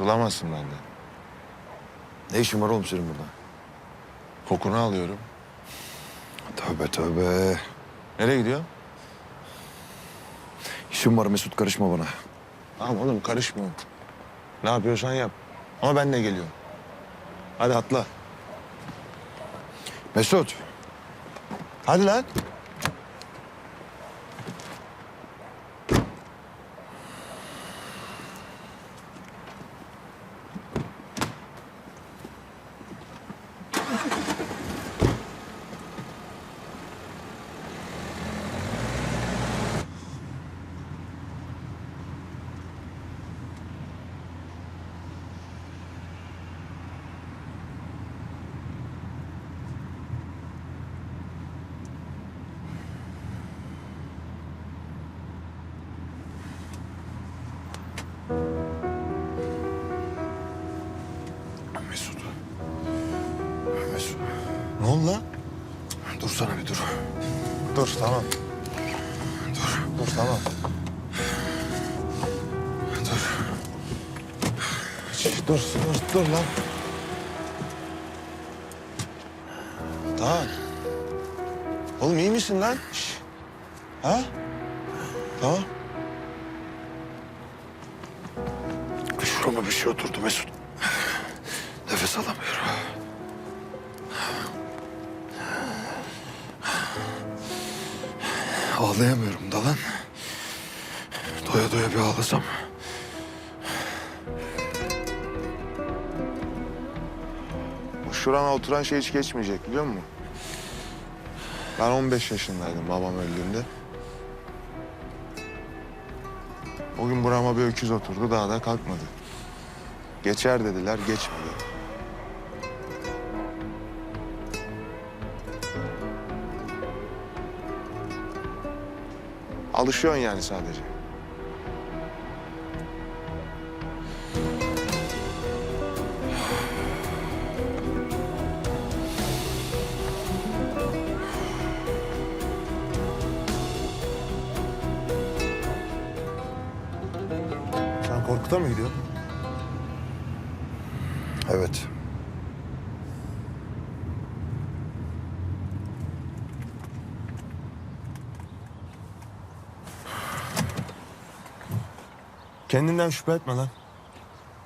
Kurtulamazsın benden. Ne işin var oğlum senin burada? Kokunu alıyorum. Tövbe tövbe. Nereye gidiyor? İşim var Mesut karışma bana. Tamam oğlum karışma. Ne yapıyorsan yap. Ama ben de geliyorum. Hadi atla. Mesut. Hadi lan. Sana bir dur. Dur tamam. Dur. Dur tamam. Dur. Şş, dur, dur, dur lan. Tamam. Oğlum iyi misin lan? Şş. Ha? Tamam. Şurama bir şey oturdu Mesut. Nefes alamıyorum. Ağlayamıyorum da lan. Doya doya bir ağlasam. Bu şurana oturan şey hiç geçmeyecek biliyor musun? Ben 15 yaşındaydım babam öldüğünde. O gün burama bir öküz oturdu daha da kalkmadı. Geçer dediler geçmedi. Alışıyorsun yani sadece. Sen Korkut'a mı gidiyorsun? Evet. Kendinden şüphe etme lan.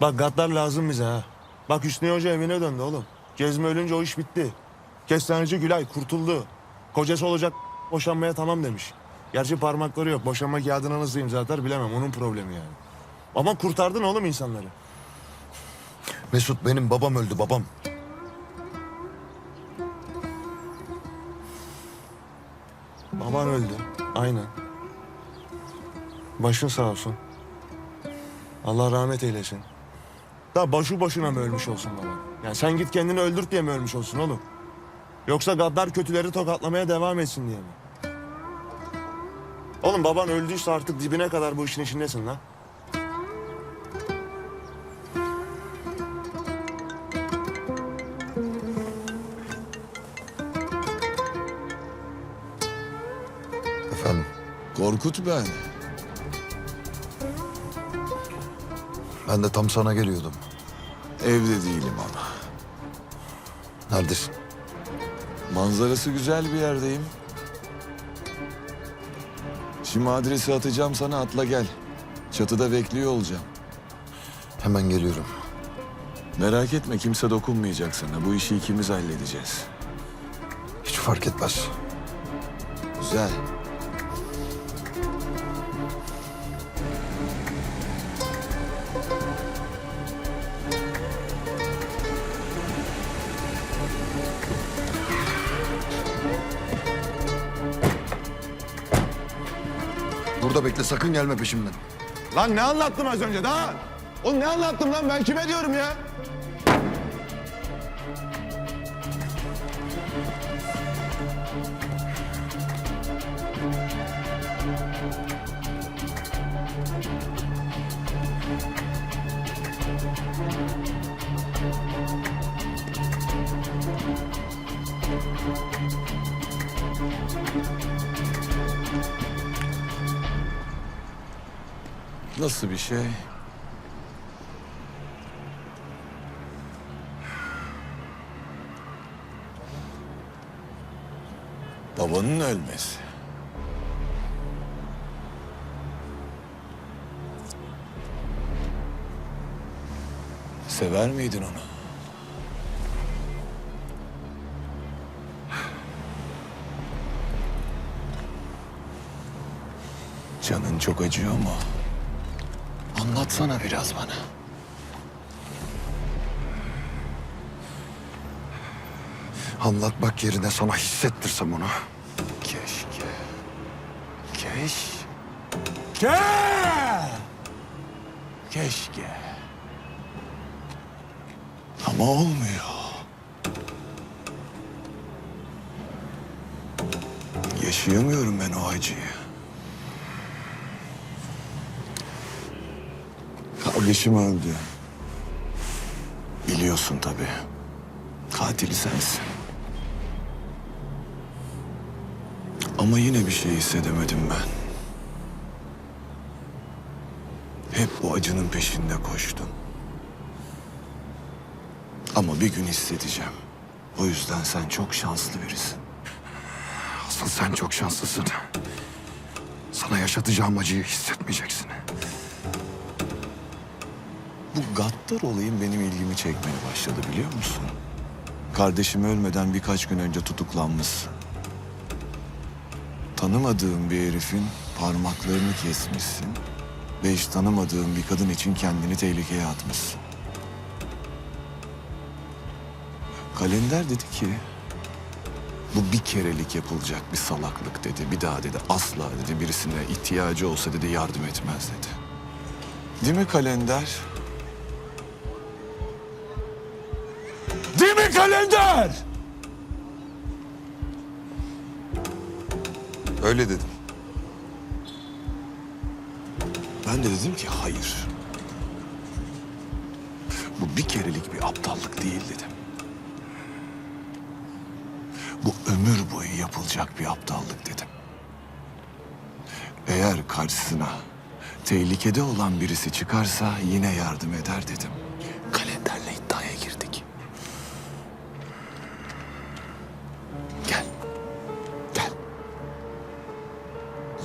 Bak gaddar lazım bize ha. Bak Hüsnü Hoca evine döndü oğlum. Gezme ölünce o iş bitti. Kestaneci Gülay kurtuldu. Kocası olacak boşanmaya tamam demiş. Gerçi parmakları yok. Boşanma kağıdına nasıl imza atar bilemem. Onun problemi yani. Ama kurtardın oğlum insanları. Mesut benim babam öldü babam. Baban öldü. Aynen. Başın sağ olsun. Allah rahmet eylesin. Da başı başına mı ölmüş olsun baba? Yani sen git kendini öldürt diye mi ölmüş olsun oğlum? Yoksa gaddar kötüleri tokatlamaya devam etsin diye mi? Oğlum baban öldüyse artık dibine kadar bu işin içindesin lan. Efendim. Korkut ben. Ben de tam sana geliyordum. Evde değilim ama. Neredesin? Manzarası güzel bir yerdeyim. Şimdi adresi atacağım sana atla gel. Çatıda bekliyor olacağım. Hemen geliyorum. Merak etme kimse dokunmayacak sana. Bu işi ikimiz halledeceğiz. Hiç fark etmez. Güzel. Burada bekle sakın gelme peşimden. Lan ne anlattım az önce daha? Oğlum ne anlattım lan ben kime diyorum ya? Nasıl bir şey? Babanın ölmesi. Sever miydin onu? Canın çok acıyor mu? Anlatsana biraz bana. Anlatmak yerine sana hissettirsem onu. Keşke. Keş. Ke! Keşke. Ama olmuyor. Yaşayamıyorum ben o acıyı. Kardeşim öldü. Biliyorsun tabii. Katili sensin. Ama yine bir şey hissedemedim ben. Hep bu acının peşinde koştum. Ama bir gün hissedeceğim. O yüzden sen çok şanslı birisin. Asıl sen çok şanslısın. Sana yaşatacağım acıyı hissetmeyeceksin. Bu gaddar olayın benim ilgimi çekmeye başladı biliyor musun? Kardeşim ölmeden birkaç gün önce tutuklanmışsın. Tanımadığım bir herifin parmaklarını kesmişsin. Ve hiç tanımadığım bir kadın için kendini tehlikeye atmışsın. Kalender dedi ki... Bu bir kerelik yapılacak bir salaklık dedi. Bir daha dedi asla dedi birisine ihtiyacı olsa dedi yardım etmez dedi. Değil mi kalender? Kalender? Öyle dedim. Ben de dedim ki hayır. Bu bir kerelik bir aptallık değil dedim. Bu ömür boyu yapılacak bir aptallık dedim. Eğer karşısına tehlikede olan birisi çıkarsa yine yardım eder dedim.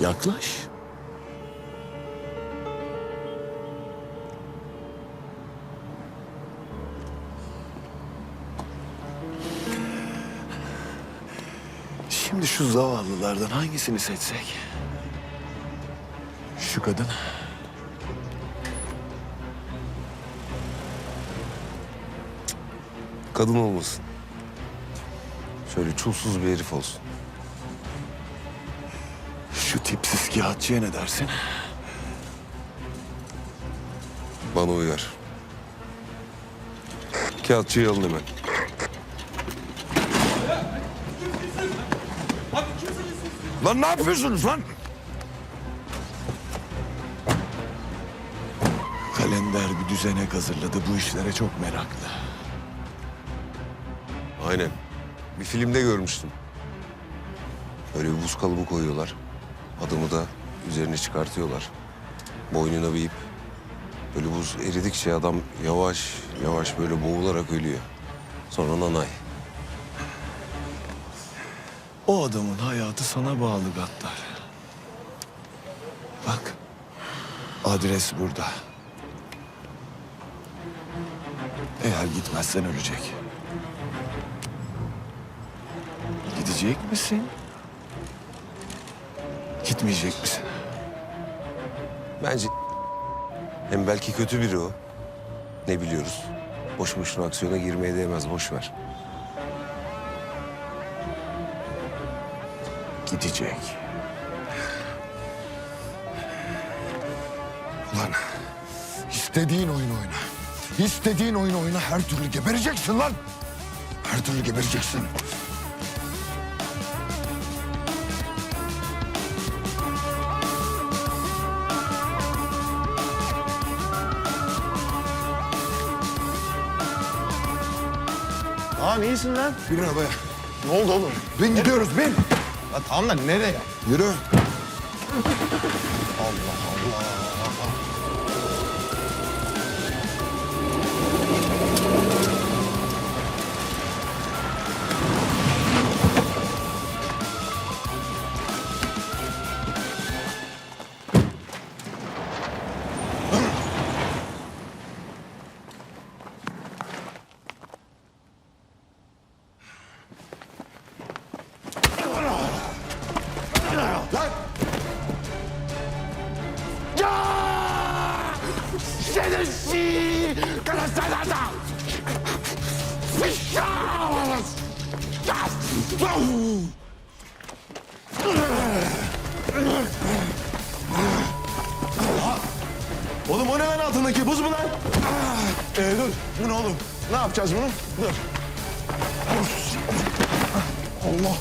Yaklaş. Şimdi şu zavallılardan hangisini seçsek? Şu kadın. Kadın olmasın. Şöyle çulsuz bir herif olsun. Şu tipsiz kağıtçıya ne dersin? Bana uyar. Kağıtçıyı alın hemen. Lan ne yapıyorsunuz lan? Kalender bir düzenek hazırladı. Bu işlere çok meraklı. Aynen. Bir filmde görmüştüm. Böyle bir buz kalıbı koyuyorlar. Adamı da üzerine çıkartıyorlar. Boynuna bir. Böyle buz eridikçe adam yavaş yavaş böyle boğularak ölüyor. Sonra nanay. O adamın hayatı sana bağlı Gattar. Bak. Adres burada. Eğer gitmezsen ölecek. Gidecek misin? Gitmeyecek misin? Bence hem belki kötü biri o. Ne biliyoruz? Boş boşuna aksiyona girmeye değmez. Boş ver. Gidecek. Ulan istediğin oyun oyna. İstediğin oyun oyna her türlü gebereceksin lan. Her türlü gebereceksin. Tamam iyisin lan. Bin arabaya. Ne oldu oğlum? Bin gidiyoruz bin. Ya tamam da nereye? Yürü. Şerefsiz! Oğlum o ne lan altındaki buz mu lan? Ee, dur. Bu ne oğlum? Ne yapacağız bunu? Dur. Allah!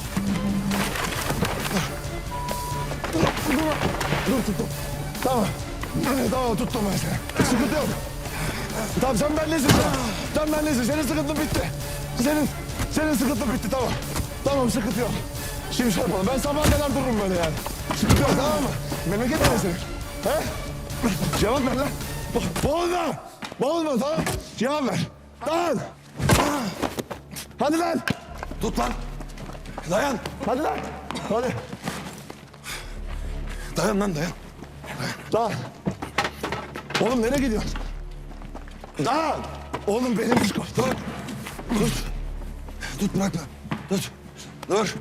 Dur tuttum. Tamam. Tamam tuttum ben seni. Sıkıntı yok. Tamam sen benlesin. Sen benlesin. Senin sıkıntın bitti. Senin senin sıkıntın bitti tamam. Tamam sıkıntı yok. Şimdi şey yapalım. Ben sabaha kadar dururum böyle yani. Sıkıntı yok tamam mı? Memleket neresi? He? Cevap ver lan. Bo- Boğulma. Boğulma tamam. Cevap ver. Tamam. Hadi lan. Tut lan. Dayan. Hadi lan. Hadi. Dayan lan dayan. Dayan. Oğlum nereye gidiyorsun? Dayan. Oğlum benim iş Dur. Tut. Tut bırakma. Tut. Dur.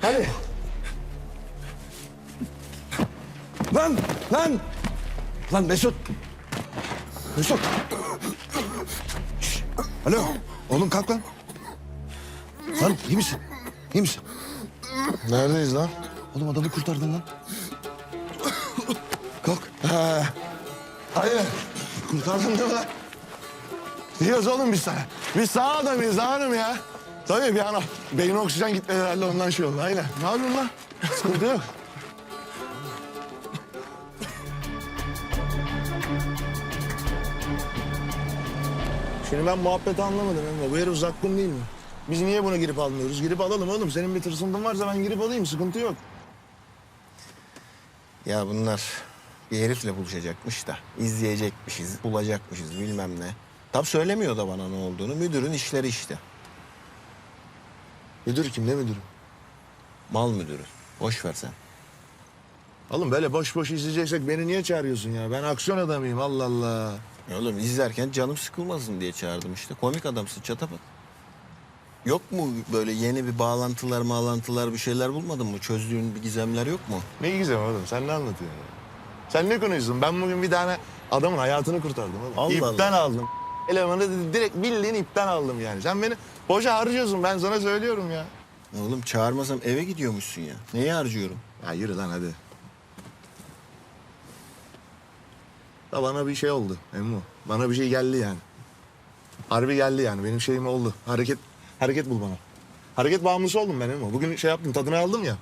Hadi. Lan. Lan. Lan Mesut. Mesut. Şş. Alo. Oğlum kalk lan. Lan iyi misin? İyi misin? Neredeyiz lan? Oğlum adamı kurtardın lan. Kalk. Ha. Hayır. Kurtardın değil mi lan? Diyoruz oğlum biz sana. Biz sağ adamıyız hanım ya. Tabii bir an beyin oksijen gitmedi herhalde ondan şey oldu. Aynen. Ne yapıyorsun lan? Sıkıntı yok. Şimdi ben muhabbeti anlamadım ama bu herif zakkum değil mi? Biz niye bunu girip almıyoruz? Girip alalım oğlum. Senin bir tırsıntın varsa ben girip alayım. Sıkıntı yok. Ya bunlar bir herifle buluşacakmış da izleyecekmişiz, bulacakmışız bilmem ne. Tam söylemiyor da bana ne olduğunu. Müdürün işleri işte. Müdür kim ne müdürü? Mal müdürü. Boş ver sen. Oğlum böyle boş boş izleyeceksek beni niye çağırıyorsun ya? Ben aksiyon adamıyım Allah Allah. Ya Oğlum izlerken canım sıkılmasın diye çağırdım işte. Komik adamsın çatapat. Yok mu böyle yeni bir bağlantılar bağlantılar bir şeyler bulmadın mı? Çözdüğün bir gizemler yok mu? Ne gizem oğlum sen ne anlatıyorsun ya? Sen ne konuşuyorsun? Ben bugün bir tane adamın hayatını kurtardım oğlum. Allah ipten Allah. aldım. Elemanı di- direkt bildiğin ipten aldım yani. Sen beni boşa harcıyorsun ben sana söylüyorum ya. Oğlum çağırmasam eve gidiyormuşsun ya. Neyi harcıyorum? Ya yürü lan hadi. Da bana bir şey oldu Emmo. Bana bir şey geldi yani. Harbi geldi yani. Benim şeyim oldu. Hareket hareket bul bana. Hareket bağımlısı oldum ben Emmo. Bugün şey yaptım tadını aldım ya.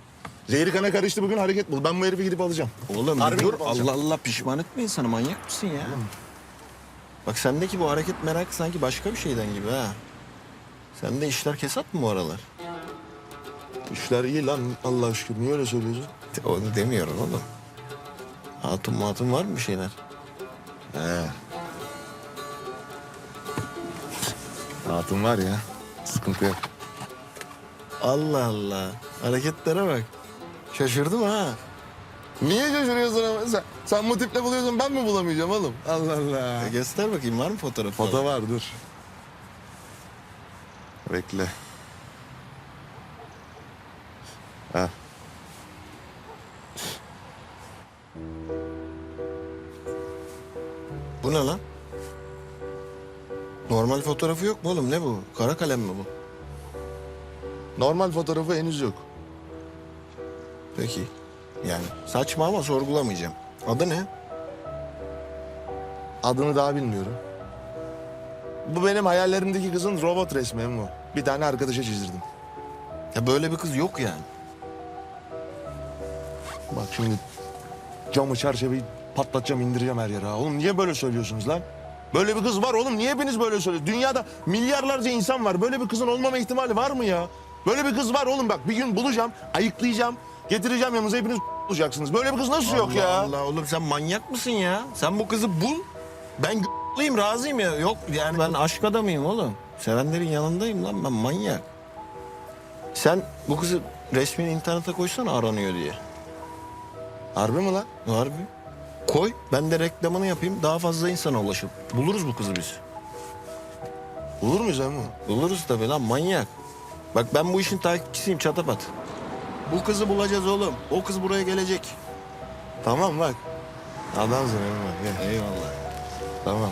Zehri kana karıştı bugün hareket bul. Ben bu herifi gidip alacağım. Oğlum Harbi dur gidip alacağım. Allah Allah pişman etme insanı manyak mısın ya? Bak sendeki bu hareket merakı sanki başka bir şeyden gibi ha. Sende işler kesat mı bu aralar? İşler iyi lan Allah'a şükür. Niye öyle söylüyorsun? Onu demiyorum oğlum. Hatun matun var mı bir şeyler? He. Hatun var ya. Sıkıntı yok. Allah Allah. Hareketlere bak. Şaşırdım ha. Niye şaşırıyorsun ama? Sen, sen bu tiple buluyorsun ben mi bulamayacağım oğlum? Allah Allah. E göster bakayım var mı fotoğrafı? Foto var dur. Bekle. Ha. Bu ne lan? Normal fotoğrafı yok mu oğlum? Ne bu? Kara kalem mi bu? Normal fotoğrafı henüz yok. Peki. Yani saçma ama sorgulamayacağım. Adı ne? Adını daha bilmiyorum. Bu benim hayallerimdeki kızın robot resmi Emmo. Bir tane arkadaşa çizdirdim. Ya böyle bir kız yok yani. Bak şimdi camı çerçeveyi patlatacağım indireceğim her yere. ha. Oğlum niye böyle söylüyorsunuz lan? Böyle bir kız var oğlum niye hepiniz böyle söylüyorsunuz? Dünyada milyarlarca insan var. Böyle bir kızın olmama ihtimali var mı ya? Böyle bir kız var oğlum bak bir gün bulacağım, ayıklayacağım, getireceğim yanınıza hepiniz bulacaksınız. Böyle bir kız nasıl yok Allah ya? Allah oğlum sen manyak mısın ya? Sen bu kızı bul. Ben g***lıyım razıyım ya. Yok yani ben aşk adamıyım oğlum. Sevenlerin yanındayım lan ben manyak. Sen bu kızı resmini internete koysana aranıyor diye. Harbi mi lan? Harbi. Koy ben de reklamını yapayım daha fazla insana ulaşıp. Buluruz bu kızı biz. Bulur muyuz Emmo? Buluruz tabii lan manyak. Bak ben bu işin takipçisiyim çatapat. Bu kızı bulacağız oğlum. O kız buraya gelecek. Tamam bak. Adamsın. Gel. Eyvallah. Tamam.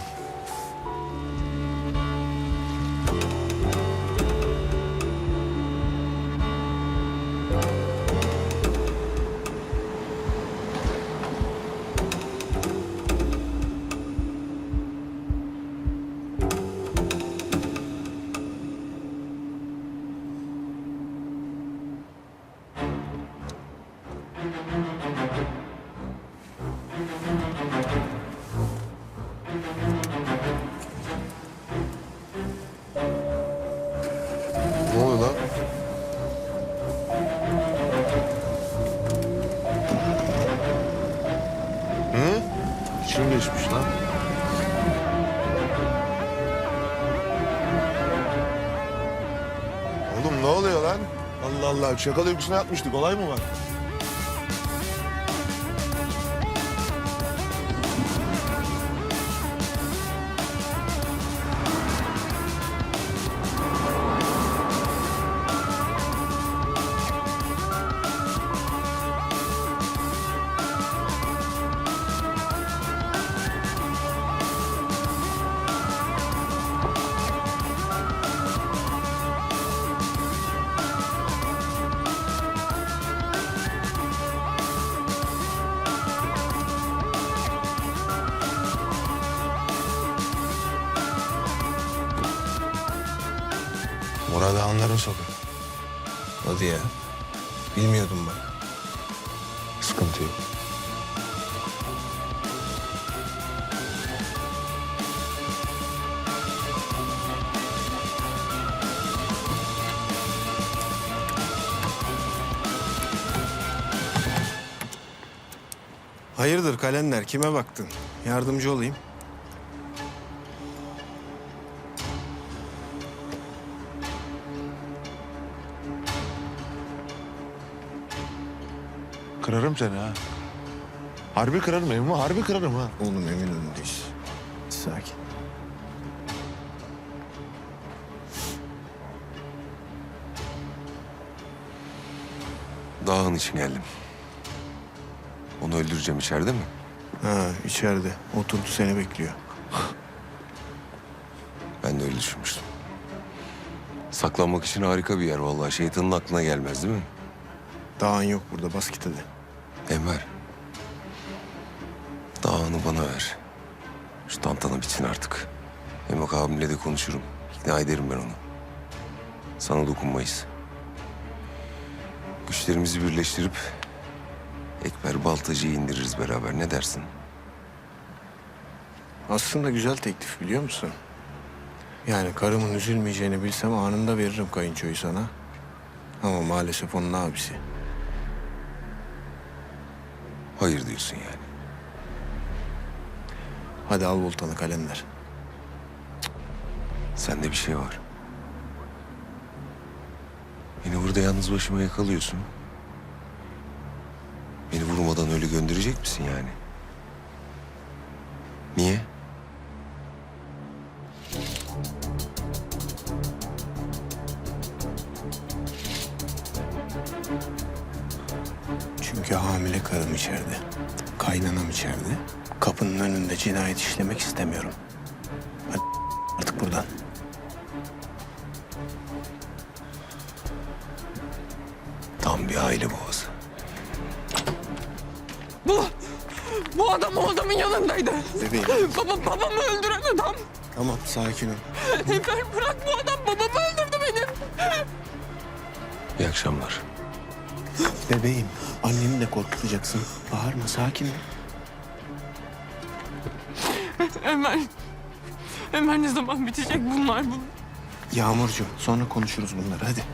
Ne oluyor lan? Allah Allah şaka uykusuna yatmıştık olay mı var? Murat Ağanların sokak. Hadi ya. Bilmiyordum ben. Sıkıntı yok. Hayırdır kalender kime baktın? Yardımcı olayım. Kırarım seni ha. Harbi kırarım evimi, harbi kırarım ha. Oğlum emin önündeyiz. Sakin. Dağın için geldim. Onu öldüreceğim içeride mi? Ha içeride. Oturdu seni bekliyor. Ben de öyle düşünmüştüm. Saklanmak için harika bir yer vallahi. Şeytanın aklına gelmez değil mi? Dağın yok burada bas git hadi. Enver. Dağını bana ver. Şu tantana bitsin artık. Emak abimle de konuşurum. İkna ederim ben onu. Sana dokunmayız. Güçlerimizi birleştirip Ekber Baltacı'yı indiririz beraber. Ne dersin? Aslında güzel teklif biliyor musun? Yani karımın üzülmeyeceğini bilsem anında veririm kayınçoyu sana. Ama maalesef onun abisi. Hayır diyorsun yani. Hadi al voltanı kalender. Sende bir şey var. Beni burada yalnız başıma yakalıyorsun. Beni vurmadan öyle gönderecek misin yani? Cinayet işlemek istemiyorum. Hadi artık buradan. Tam bir aile boğazı. Bu, bu adam o adamın yanındaydı. Bebeğim. Baba, babamı öldüren adam. Tamam sakin ol. Efer bırak bu adam babamı öldürdü benim. İyi akşamlar. Bebeğim. Anneni de korkutacaksın. Bağırma sakin ol. Ömer, Ömer ne zaman bitecek bunlar bu? Yağmurcuğum sonra konuşuruz bunları hadi.